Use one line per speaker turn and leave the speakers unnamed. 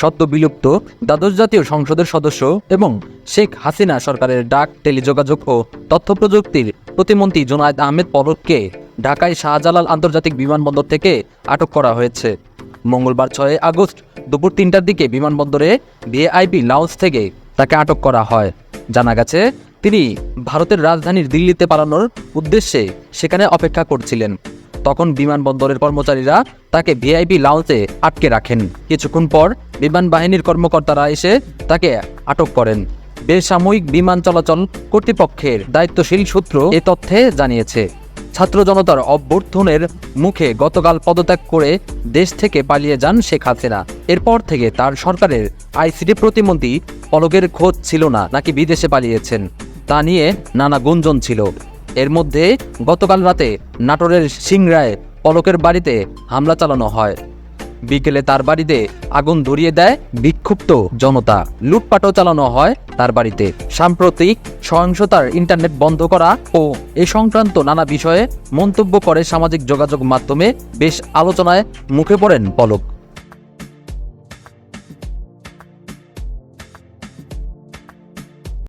সদ্য বিলুপ্ত দ্বাদশ জাতীয় সংসদের সদস্য এবং শেখ হাসিনা সরকারের ডাক, টেলিযোগাযোগ ও তথ্য প্রযুক্তির প্রতিমন্ত্রী জোনায়েদ আহমেদ পলককে ঢাকায় শাহজালাল আন্তর্জাতিক বিমানবন্দর থেকে আটক করা হয়েছে। মঙ্গলবার ছয় আগস্ট দুপুর তিনটার দিকে বিমানবন্দরে ভিআইপি লাউঞ্জ থেকে তাকে আটক করা হয়। জানা গেছে, তিনি ভারতের রাজধানীর দিল্লিতে পালানোর উদ্দেশ্যে সেখানে অপেক্ষা করছিলেন। তখন বিমানবন্দরের কর্মচারীরা তাকে ভিআইপি লাউঞ্জে আটকে রাখেন। কিছুক্ষণ পর বিমান বাহিনীর কর্মকর্তারা এসে তাকে আটক করেন। বেসামরিক বিমান চলাচল কর্তৃপক্ষের দায়িত্বশীল সূত্র এ তথ্যে জানিয়েছে, ছাত্র জনতার অভ্যর্থনের মুখে গতকাল পদত্যাগ করে দেশ থেকে পালিয়ে যান শেখ হাসিনা। এরপর থেকে তার সরকারের আইসিটি প্রতিমন্ত্রী পলকের খোঁজ ছিল না, নাকি বিদেশে পালিয়েছেন। তা নিয়ে নানা গুঞ্জন ছিল। এর মধ্যে গতকাল রাতে নাটোরের সিংরায় পলকের বাড়িতে হামলা চালানো হয়। বিকেলে তার বাড়িতে আগুন ধরিয়ে দেয় বিক্ষুব্ধ জনতা। লুটপাটও চালানো হয় তার বাড়িতে। সাম্প্রতিক সহিংসতার ইন্টারনেট বন্ধ করা ও এ সংক্রান্ত নানা বিষয়ে মন্তব্য করে সামাজিক যোগাযোগ মাধ্যমে বেশ আলোচনায় মুখে পড়েন পলক।